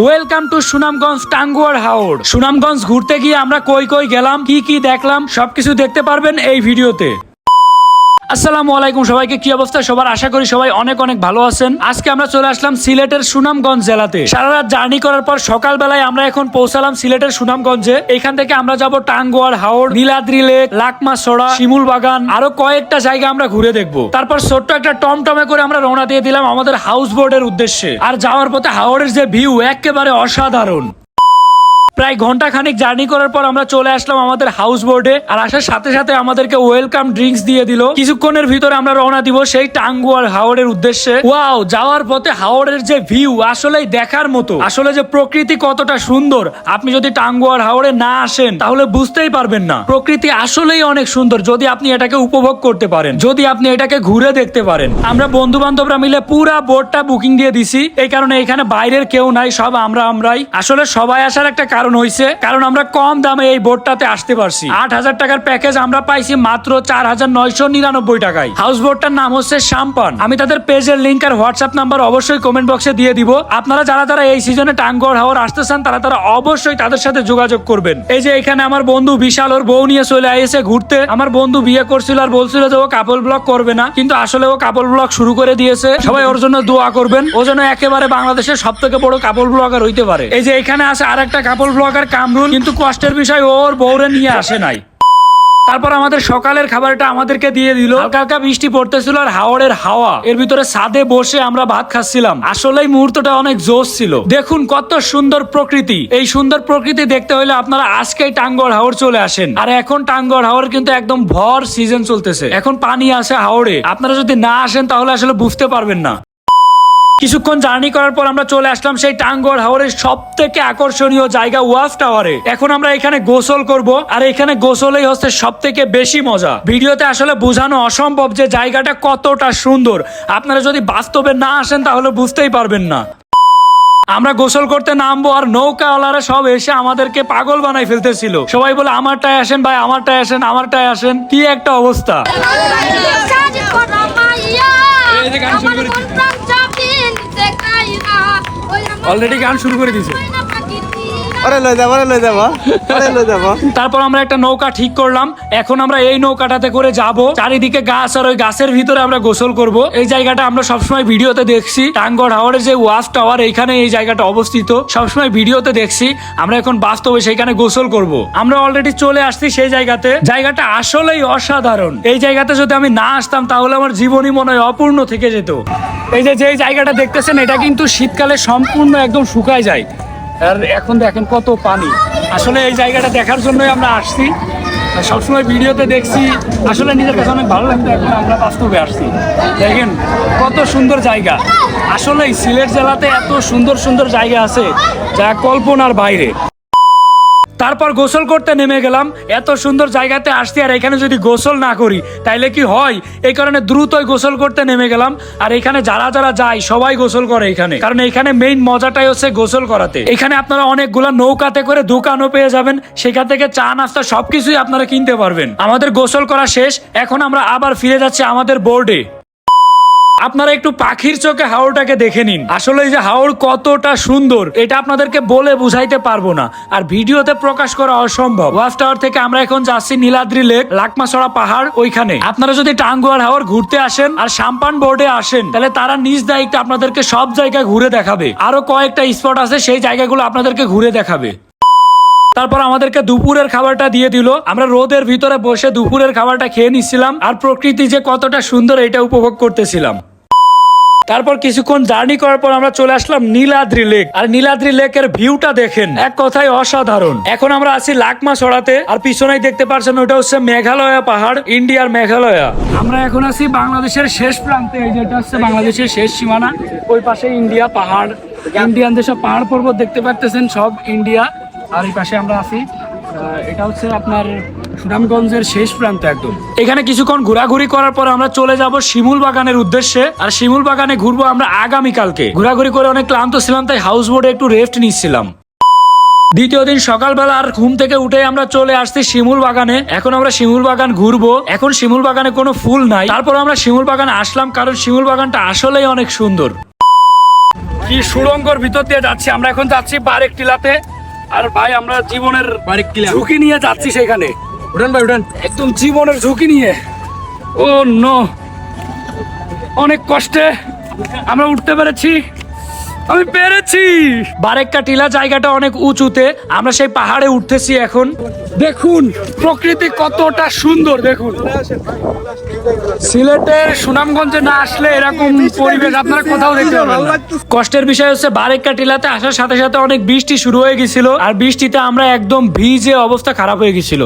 Welcome to Sunamganj Tanguar Haor Sunamganj ঘুরতে গিয়ে আমরা কই কই গেলাম, কি কি দেখলাম, সবকিছু দেখতে পারবেন এই ভিডিওতে। আসসালামু আলাইকুম সবাইকে, কি অবস্থা? সবার আশা করি সবাই অনেক অনেক ভালো আছেন। আজকে আমরা চলে আসলাম সিলেটের সুনামগঞ্জ জেলাতে। সারা রাত জার্নি করার পর সকালবেলায় আমরা এখন পৌঁছালাম সিলেটের সুনামগঞ্জে। এখান থেকে আমরা যাব টাঙ্গুয়ার হাওড় নীলাদ্রি লেক লাকমা সড়া শিমুল বাগান আরও কয়েকটা জায়গা আমরা ঘুরে দেখব। তারপর ছোট্ট একটা টমটমে করে আমরা রওনা দিয়ে দিলাম আমাদের হাউস বোর্ডের উদ্দেশ্যে। আর যাওয়ার পথে হাওড়ের যে ভিউ, একেবারে অসাধারণ। প্রায় ঘণ্টা খানিক জার্নি করার পর আমরা চলে আসলাম আমাদের হাউস বোর্ডে আর আসার সাথে সাথে আমাদেরকে ওয়েলকাম ড্রিঙ্কস দিয়ে দিল। কিছুক্ষণের ভিতরে আমরা রওনা দিব সেই টাঙ্গুয়ার হাওড়ের উদ্দেশ্যে। ওয়াও যাওয়ার পথে হাওড়ের যে ভিউ আসলেই দেখার মতো। আসলে যে প্রকৃতি কতটা সুন্দর। আপনি যদি টাঙ্গুয়ার হাওড়ে না আসেন, তাহলে বুঝতেই পারবেন না। প্রকৃতি আসলেই অনেক সুন্দর, যদি আপনি এটাকে উপভোগ করতে পারেন। যদি আপনি এটাকে ঘুরে দেখতে পারেন। আমরা বন্ধু বান্ধবরা মিলে পুরা বোর্ডটা বুকিং দিয়ে দিছি। এই কারণে এখানে বাইরের কেউ নাই, সব আমরা আমরাই। আসলে সবাই আসার একটা কারণ হয়েছে কারণ আমরা কম দামে এই বোর্ডটাতে আসতে পারছি। আট হাজার টাকার প্যাকেজ আমরা পাইছি মাত্র চার হাজার নয়শো নিরানব্বই টাকায়। হাউস বোর্ডটার নাম হচ্ছে শাম্পান। আমি তাদের পেজের লিঙ্ক আর হোয়াটসঅ্যাপ নাম্বার অবশ্যই কমেন্ট বক্সে দিয়ে দিব। আপনারা যারা যারা এই সিজনে টাঙ্গর হাওয়ার আসতে চান, তারা তারা অবশ্যই তাদের সাথে যোগাযোগ করবেন। এই যে এখানে আমার বন্ধু বিশাল, ওর বউ নিয়ে চলে আইসে ঘুরতে। আমার বন্ধু বিয়ে করছিল আর বলছিল যে ও কাপল ব্লগ করবে না, কিন্তু আসলে ও কাপল ব্লগ শুরু করে দিয়েছে। সবাই ওর জন্য দোয়া করবেন। ও যেন একেবারে বাংলাদেশের সব থেকে বড় কাপল ব্লগার হইতে পারে। এই যে এখানে আছে আর একটা কাপল ব্লগার কামরুল, কিন্তু কষ্টের বিষয় ওর বউরে নিয়ে আসে নাই। তারপর আমাদের সকালের খাবারটা আমাদেরকে দিয়ে দিল। হালকা হালকা বৃষ্টি পড়তেছিল আর হাওড়ের হাওয়া। এর ভিতরে সাদে বসে আমরা ভাত খাচ্ছিলাম। আসলেই মুহূর্তটা অনেক জোশ ছিল। দেখুন কত সুন্দর প্রকৃতি। এই সুন্দর প্রকৃতি দেখতে হলে আপনারা আজকেই টাঙ্গর হাওড় চলে আসেন। আর এখন টাঙ্গর হাওড় কিন্তু একদম ভর সিজন চলতেছে। এখন পানি আছে হাওড়ে। আপনারা যদি না আসেন তাহলে আসলে বুঝতে পারবেন না। কিছুক্ষণ জার্নি করার পর আমরা চলে আসলাম সেই টাঙ্গর হাওরের সব থেকে আকর্ষণীয় জায়গা ওয়াফ টাওয়ারে। এখন আমরা এখানে গোসল করব, আর এখানে গোসলেই হচ্ছে সব থেকে বেশি মজা। ভিডিওতে আসলে বোঝানো অসম্ভব যে জায়গাটা কতটা সুন্দর। আপনারা যদি বাস্তবে না আসেন তাহলে বুঝতেই পারবেন না। আমরা গোসল করতে নামবো, আর নৌকাওয়ালারা সব এসে আমাদেরকে পাগল বানাই ফেলতেছিল। সবাই বলে, আমারটায় আসেন ভাই, আমারটায় আসেন আমারটায় আসেন। কি একটা অবস্থা। অলরেডি গান শুরু করে দিয়েছে। তারপর আমরা একটা নৌকা ঠিক করলাম। এখন আমরা এই নৌকাটাতে করে যাব। চারিদিকে গাছ আর ওই গাছের ভিতরে আমরা গোসল করব। এই জায়গাটা আমরা সবসময় ভিডিওতে দেখছি। টাঙ্গড় হাওড়ের যে ওয়াফ টাওয়ার, এইখানে এই জায়গাটা অবস্থিত। সবসময় ভিডিওতে দেখছি। আমরা এখন বাস্তবে সেখানে গোসল করব। আমরা অলরেডি চলে আসছি সেই জায়গাতে। জায়গাটা আসলেই অসাধারণ। এই জায়গাতে যদি আমি না আসতাম, তাহলে আমার জীবনই মনে হয় অপূর্ণ থেকে যেত। এই যে যে জায়গাটা দেখতেছেন, এটা কিন্তু শীতকালে সম্পূর্ণ একদম শুকায় যায়। আর এখন দেখেন কত পানি। আসলে এই জায়গাটা দেখার জন্যই আমরা আসছি। সবসময় ভিডিওতে দেখছি, আসলে নিজের কাছে অনেক ভালো লাগতো এখন আমরা বাস্তবে আসছি। দেখেন কত সুন্দর জায়গা। আসলে সিলেট জেলাতে এত সুন্দর সুন্দর জায়গা আছে, যা কল্পনার বাইরে। তারপর গোসল করতে নেমে গেলাম। এত সুন্দর জায়গাতে আসছি আর এখানে যদি গোসল না করি, তাইলে কি হয়? এই কারণে দ্রুতই গোসল করতে নেমে গেলাম আর এখানে যারা যারা যায়, সবাই গোসল করে এখানে। কারণ এখানে মেইন মজাটাই হচ্ছে গোসল করাতে। এখানে আপনারা অনেকগুলা নৌকাতে করে দোকানও পেয়ে যাবেন। সেখান থেকে চা, নাস্তা সবকিছুই আপনারা কিনতে পারবেন। আমাদের গোসল করা শেষ। এখন আমরা আবার ফিরে যাচ্ছি আমাদের বোর্ডে আপনারা একটু পাখির চোখে হাওড়টাকে দেখে নিন। আসলে যে হাওড় কতটা সুন্দর, এটা আপনাদেরকে বলে বুঝাইতে পারব না। আর ভিডিওতে প্রকাশ করা অসম্ভব। ওয়াফ টাওয়ার থেকে আমরা এখন যাচ্ছি নীলাদ্রি লেক, লাকমাছড়া পাহাড় ওইখানে। আপনারা যদি টাঙ্গুয়ার হাওড় ঘুরতে আসেন আর সাম্পান বোর্ডে আসেন, তাহলে তারা নিজ দায়িত্বে আপনাদেরকে সব জায়গায় ঘুরে দেখাবে। আরও কয়েকটা স্পট আছে, সেই জায়গাগুলো আপনাদেরকে ঘুরে দেখাবে। তারপর আমাদেরকে দুপুরের খাবারটা দিয়ে দিল। আমরা রোদের ভিতরে বসে দুপুরের খাবারটা খেয়ে নিচ্ছিলাম আর প্রকৃতি যে কতটা সুন্দর, এটা উপভোগ করতেছিলাম। তারপর কিছুক্ষণ জার্নি করার পর আমরা চলে আসলাম নীলাদ্রি লেক। আর নীলাদ্রি লেকের ভিউটা দেখেন, এক কথায় অসাধারণ। এখন আমরা আছি লাকমা ছড়াতে আর পিছনেই দেখতে পাচ্ছেন ওটা হচ্ছে মেঘালয়া পাহাড়, ইন্ডিয়ার মেঘালয়া। আমরা এখন আছি বাংলাদেশের শেষ প্রান্তে, এই যেটা হচ্ছে বাংলাদেশের শেষ সীমানা, ওই পাশে ইন্ডিয়া পাহাড়। ইন্ডিয়ান যেসব পাহাড় পর্বত দেখতে পারতেছেন, সব ইন্ডিয়া। আর এই পাশে আমরা আছি এটা হচ্ছে আপনার সুনামগঞ্জের শেষ প্রান্ত একদম। এখানে কিছুক্ষণ ঘোরাঘুরি করার পর আমরা চলে যাব শিমুল বাগানের উদ্দেশ্যে। আর শিমুল বাগানে ঘুরবো আমরা আগামীকালকে। ঘোরাঘুরি করে অনেক ক্লান্ত ছিলাম তাই হাউস বোটে একটু রেস্ট নিচ্ছিলাম। দ্বিতীয় দিন সকালবেলা আর ঘুম থেকে উঠে আমরা চলে আসছি শিমুল বাগানে। এখন আমরা শিমুল বাগান ঘুরবো। এখন শিমুল বাগানে কোনো ফুল নাই। তারপর আমরা শিমুল বাগানে আসলাম কারণ শিমুল বাগানটা আসলেই অনেক সুন্দর। কি সুড়ঙ্গর ভিতর দিয়ে যাচ্ছি আমরা এখন যাচ্ছি বারেক টিলাতে। আর ভাই আমরা জীবনের। ঝুঁকি নিয়ে যাচ্ছি সেখানে। উঠান ভাই, উঠান। একদম জীবনের ঝুঁকি নিয়ে। Oh no. অনেক কষ্টে আমরা উঠতে পেরেছি। আমি পেরেছি। বারেক্কা টিলা জায়গাটা অনেক উঁচুতে। আমরা সেই পাহাড়ে উঠতেছি এখন। দেখুন, প্রকৃতি কতটা সুন্দর, দেখুন। সিলেটের সুনামগঞ্জে না আসলে এরকম পরিবেশ আপনারা কোথাও দেখতে পাবেন কষ্টের বিষয় হচ্ছে বারেক্কা টিলাতে আসার সাথে সাথে অনেক বৃষ্টি শুরু হয়ে গেছিল। আর বৃষ্টিতে আমরা একদম ভিজে অবস্থা খারাপ হয়ে গেছিল।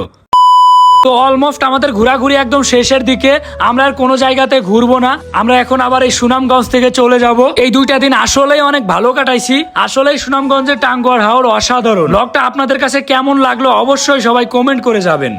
তো অলমোস্ট আমাদের ঘোরাঘুরি একদম শেষের দিকে। আমরা আর কোনো জায়গাতে ঘুরবো না। আমরা এখন আবার এই সুনামগঞ্জ থেকে চলে যাব। এই দুইটা দিন আসলেই অনেক ভালো কাটাইছি। আসলেই সুনামগঞ্জের টাঙ্গুয়ার হাওড় অসাধারণ। ব্লগটা আপনাদের কাছে কেমন লাগল অবশ্যই সবাই কমেন্ট করে যাবেন।